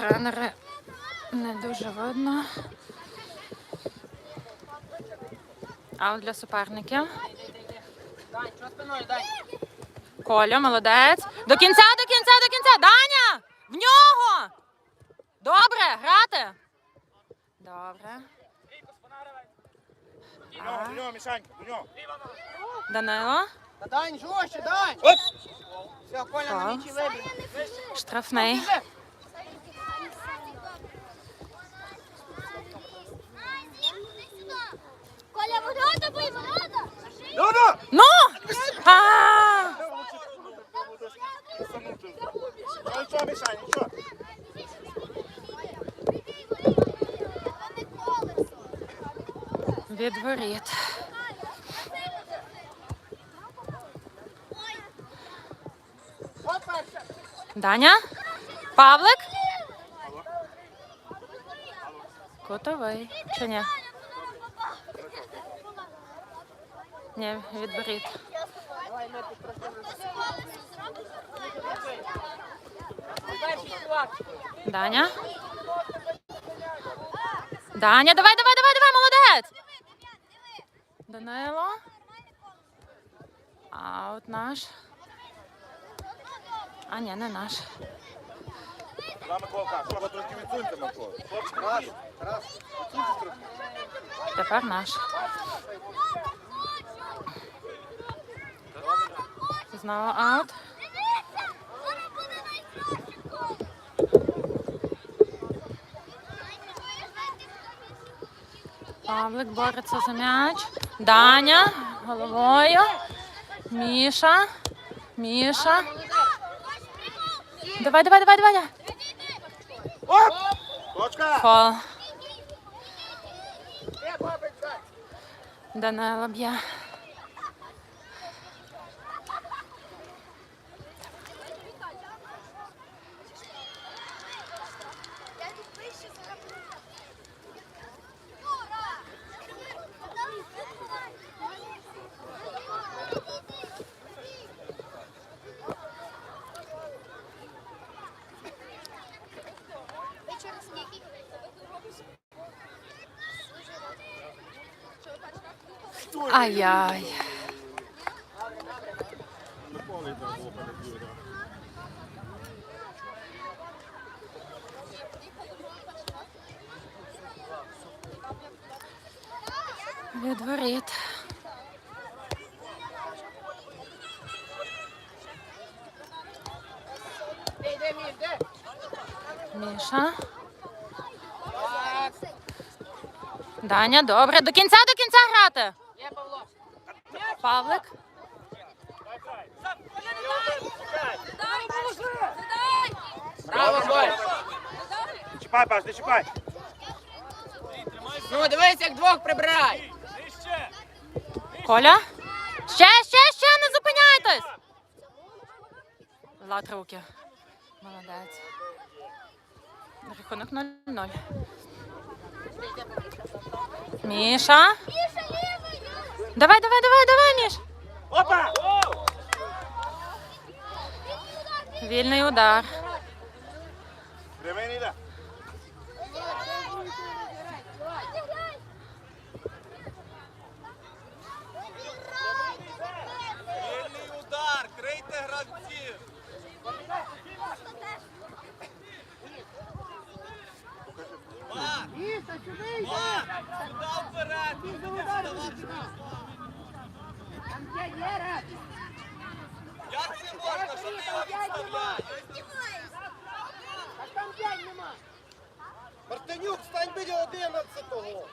тренери не дуже видно. А от для суперників. Коля, молодець. До кінця, до кінця, до кінця. Даня! В нього! Добре, грати. Добре. До нього, до нього, Мішанька, до нього. Данило. Дань, жорстче, Дань! Все, Коля на м'ячі вибіг. Штрафний. Коля, ворота бий, ворота! Ну, ну! Ну! А! Ну, нічого, Мішань, нічого. Від воріт. Даня? Павлик? Котовий. Чи ні? Ні, від воріт. Даня? Даня, давай, давай, давай, давай, молодець! Данило. Аут наш. А, ні, не наш. Трошки відсуньте, Микола. Раз, раз. Відсуньте трохи. Тепер наш. Знову аут. Павлик бореться за м'яч. Даня головою. Міша. Міша. Давай, давай, давай, давай. Оп! Фол. Дань. Данила б'є. Ай-яй. Від воріт. Де, де, Міш, де? Міша. Даня, добре. До кінця, до кінця грати. Павлик. Браво, Коль. Чіпай, Паш, не чіпай. Ну, дивись, як двох прибирай. Коля. Ще, ще, ще, не зупиняйтесь. Влад руки. Молодець. Рахунок 0-0. Міша. Давай, давай, давай, давай, Міш. Опа! Вільний удар. Кривий не йде. Вільний удар, крийте гравців. Міша, сюди йди. Сюди вперед. Міша, ударити. Там є, є, раз. Як це можна? Що ти його відставляєш? А там п'ять нема. Мартинюк, стань біля 11-го.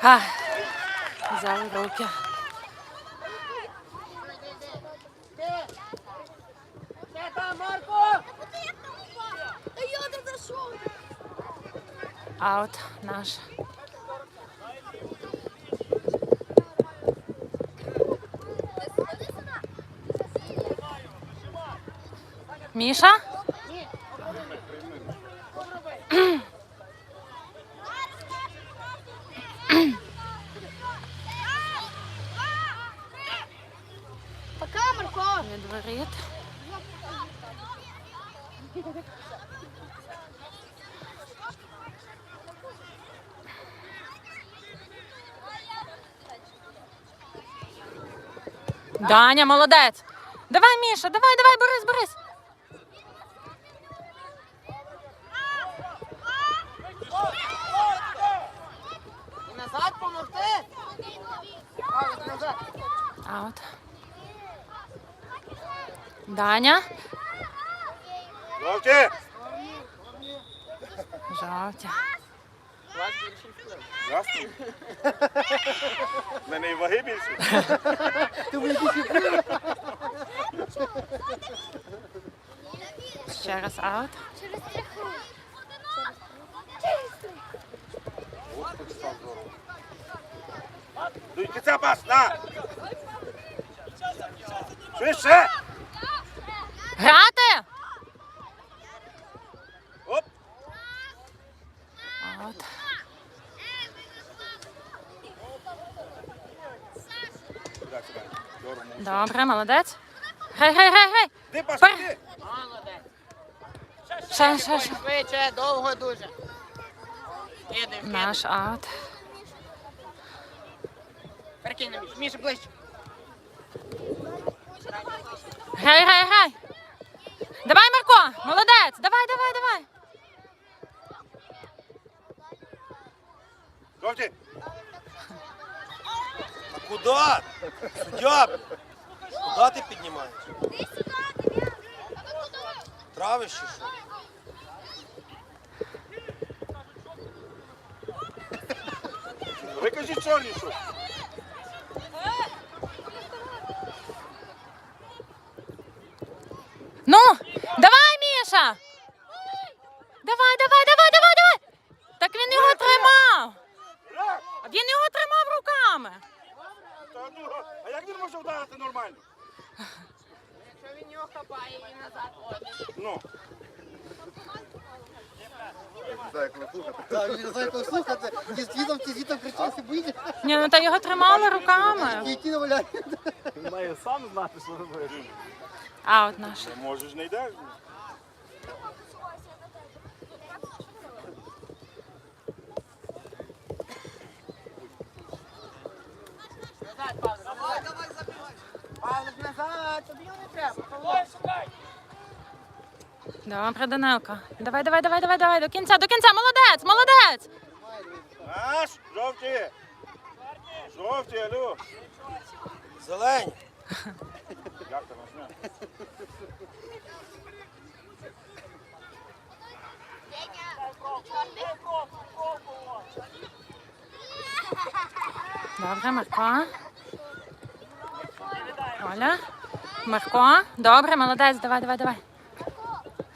Ха. Взяли руки. Де? Де там, Марко? А от наш. Міша? Пока, Марко! Не дворит. Даня, молодець. Давай, Міша, давай, давай, берись, Борис. Назад помогти. Даня. Жовті! Жовті. Ясно? В мене і ваги більше. Ти дисципліна. Ще раз аут. Через три хвилини. До кінця пас, на! Швидше! Грати! Дорого. Добре, молодець. Грай, грай, грай, грай. Ти Пер- іди! Ще, ще, ще. Швидше, довго дуже. Іди, вкидай. Наш аут. Перекинь Міша, ближче. Грай, грай, грай. Давай, Марко, молодець. Давай, давай, давай. Жовті! А куди? Суддя! Куди ти піднімаєш? Травиш чи що? Ви кажіть чорні, що? Ну, давай, Міша. Давай, давай, давай, давай, давай. Так він його тримав. Він його тримав руками. Та ну, А як він може вдарити нормально? Якщо він його хапає і назад ходить. Ну. Так, він не знає, кого слухати. Ті з ті з кричався, боїться. Ні, ну та його тримали руками. Які наваляють. Має сам знати, що робити. Аут наш. Можеш не йдеш. Назад, Павлик. Давай, давай, забивай. Павлик, назад. Тобі його не треба. Павло. Добре, Данилко. Давай, давай, давай, давай, давай. До кінця, до кінця. Молодець, молодець. Наш! Жовті! Жовті, алло! Зелені! Як там нажме? Добре, Марко. Оля. Марко. Добре, молодець. Давай, давай, давай.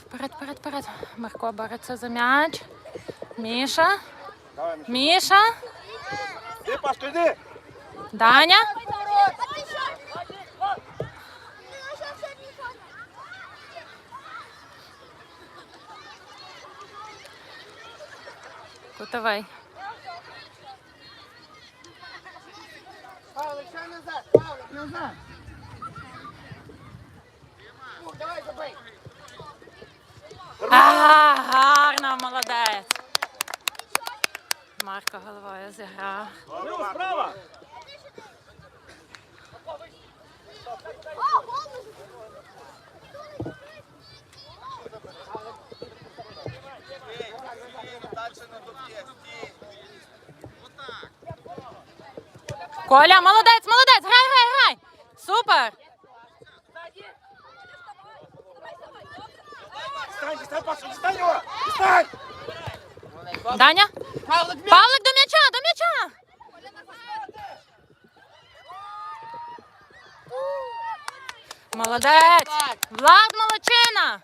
Вперед, вперед, вперед. Марко бореться за м'яч. Міша. Міша. Даня. Кутовий. Павлик, назад. Павлик, назад. А, гарно, молодець. Марко головою зіграв. Справа! Коля, молодець, молодець, грай, грай, грай. Супер. Даня. Павлик, до м'яча, до м'яча. Молодець. Влад молодчина.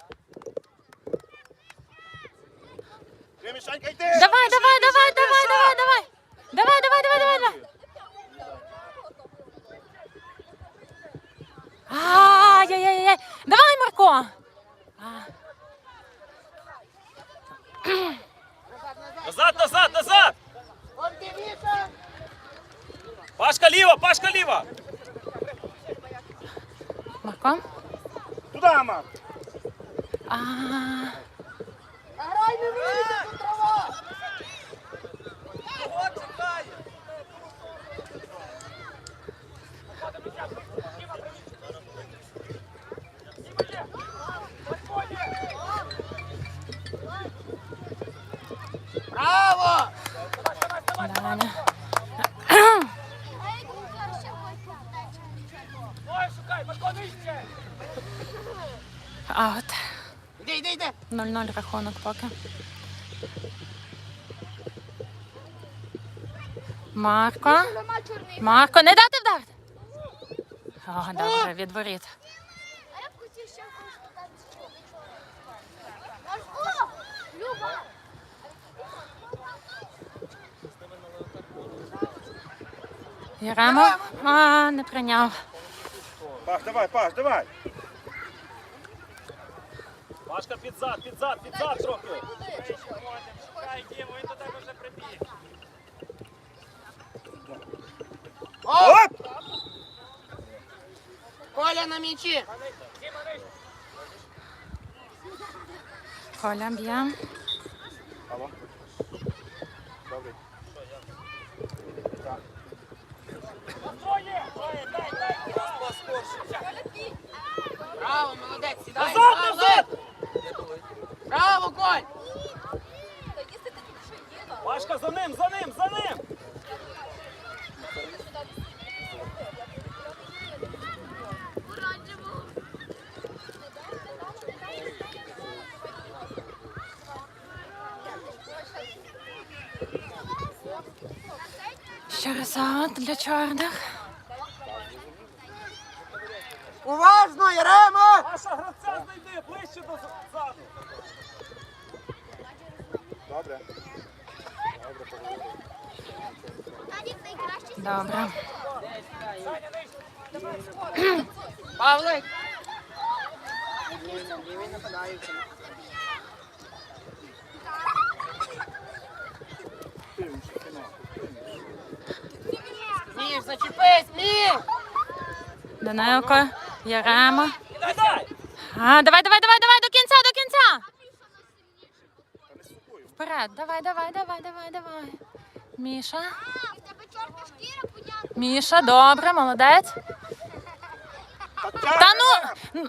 Давай, давай, давай, давай, давай. Давай, давай, давай, давай, давай. Ай-яй-яй-яй. Давай, Марко. А, Назад, назад, назад! Вон ти, Міша. Пашка ліва, Пашка ліва! Марко. Туди, Марко! А, Грай, не вийде, тут трава. Кого чекає? Даня. Ей, кому зараз ще хоче тачку. Ой, шукай, Марко, нижче! Аут. Іди, іди, іди. 0-0 рахунок поки. Марко. Марко, не дати вдарити. О, добре, від! Яремо. А, не прийняв. Паш, давай, Паш, давай. Пашка під зад, під зад, під зад трохи. Шукай, Діму, він до вже прибіг. Оп! Коля на м'ячі. Коля б'є. Алло. Добрий. Браво, молодець, сідай. Назад, назад! Браво, Коль. Пашка за ним, за ним, за ним. Ще раз аут для чорних. Уважно, Ярема! Паша, гравця знайди, ближче до заду. Добре. Добре. Павлик. Міш, зачепись, Міш! Данилко. Дай. А, давай, давай, давай, давай, до кінця, до кінця. Вперед, давай, давай, давай, давай, давай. Міша. А, в тебе чорна шкіра, понятно. Міша, добре, молодець. Та ну.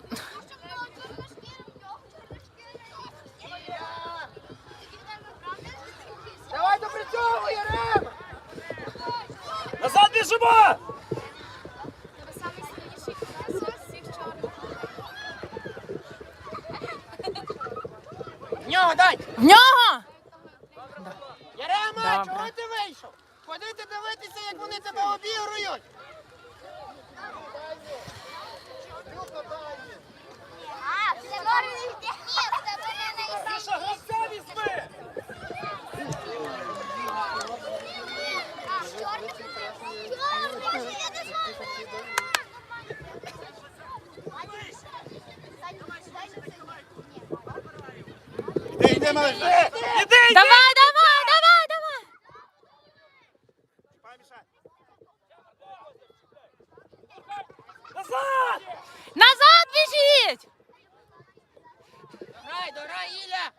Давай допрацьовуй, Ярема! Назад біжимо! В нього дай! В нього! Ярема, Добре. чого ти вийшов? Ходити дивитися, як вони тебе обігрують. А, це нормальний технік, це мене не Паша, гравця візьми! Чорний, чорний, я не знаю. Іди, йди, малиш. Іди, іди! Давай, давай, давай, давай. Чіпай, мішай. Назад! Назад біжіть! Грай, дограй, Ілля!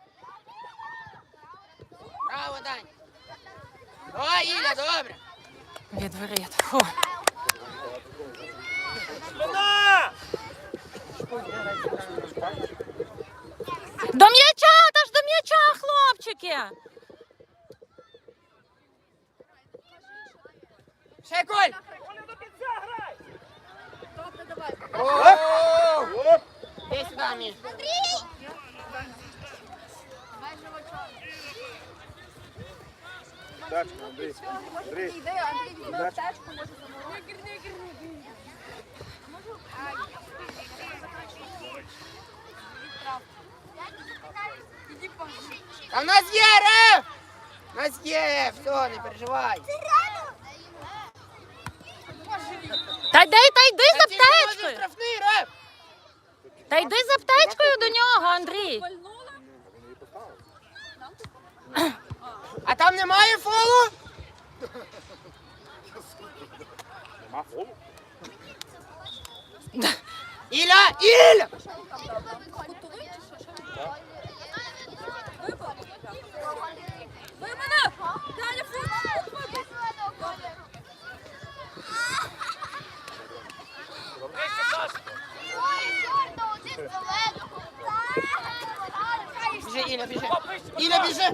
Браво, Дань! Давай, Ілля, добре! Від воріт. Фу. До м'яча, та ж до м'яча, хлопчики. Ще Коль! Коля, до кінця грай! Оп! Іди сюди, Міш. Тачку, Андрій. Андрій. А в нас є реф! У нас є, все, не переживай. Та йди, та йди з Та ці може аптечкою. штрафний реф! Та йди з аптечкою до нього, Андрій. А там немає фолу? Нема фолу? Іля, Іля! Біжи, Іля, біжи. Іля, біжи.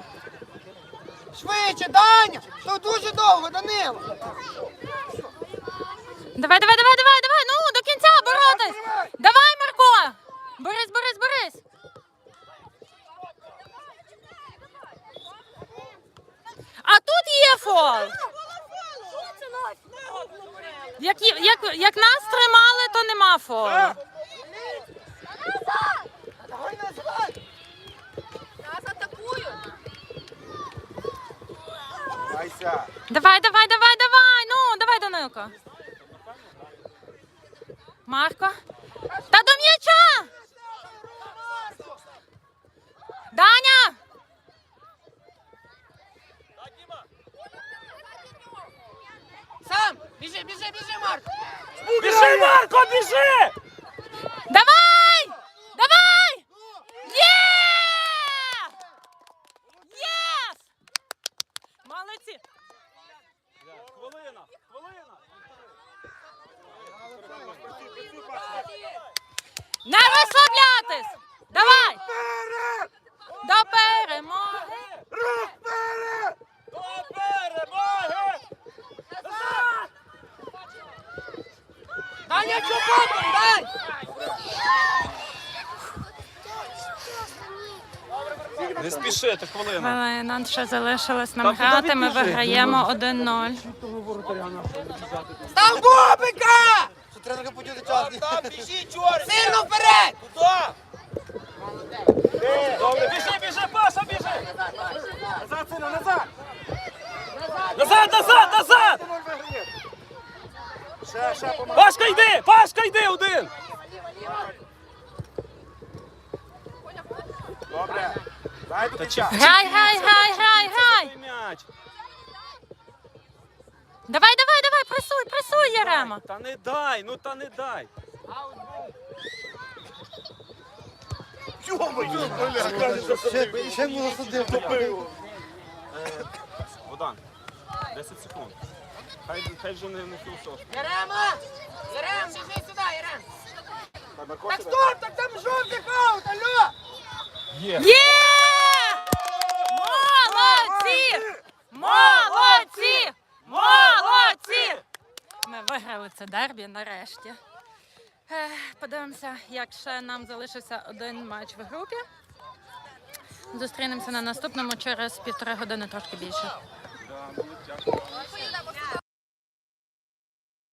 Швидше, Даня! То дуже довго, Данило! Давай, давай, давай, давай, давай. Ну, до кінця боротись. Давай, Марко. Борись, борись, борись. А тут є фол. Як, як, як нас тримали, то нема фолу. Давай назад! Нас атакують. Гайся. Давай, давай, давай, давай. Ну, давай, Данилко. Марко. Та до м'яча. Даня. Сам! Біжи, біжи, біжи, Марк! Біжи, Марко, біжи! Давай! Є! Єс! Молодці! Хвилина, хвилина. Не розслаблятись! Давай! До перемоги! Рух вперед! До перемоги! Даня, чупом, дай! Не спішити, хвилина. Хвилина ще залишилась нам грати. Ми виграємо 1-0. Став бобика! Що треба поділити час. Біжи, чорт! Сильно вперед! Куда? Добре, біжи, біжи, Паша, біжи! Назад, сина, назад! Назад, назад, назад! Ще, ще, помагай. Пашка, йди! Пашка, йди один! Добре. Дай до. Грай, грай, грай, грай, грай! М'яч. Давай, давай, давай, пресуй, пресуй, Ярема. Та не дай, ну та не дай. Ще, ще було судив. Богдан, 10 секунд. Хай, хай вже не, не філософ. Ярема! Ярем, біжи сюди, Ярем! Так стоп, так там жовтий хаут, алло! Є. Є! Молодці! Молодці! Виграли це дербі нарешті. Подивимося, як ще нам залишився один матч в групі. Зустрінемося на наступному через півтори години трошки більше.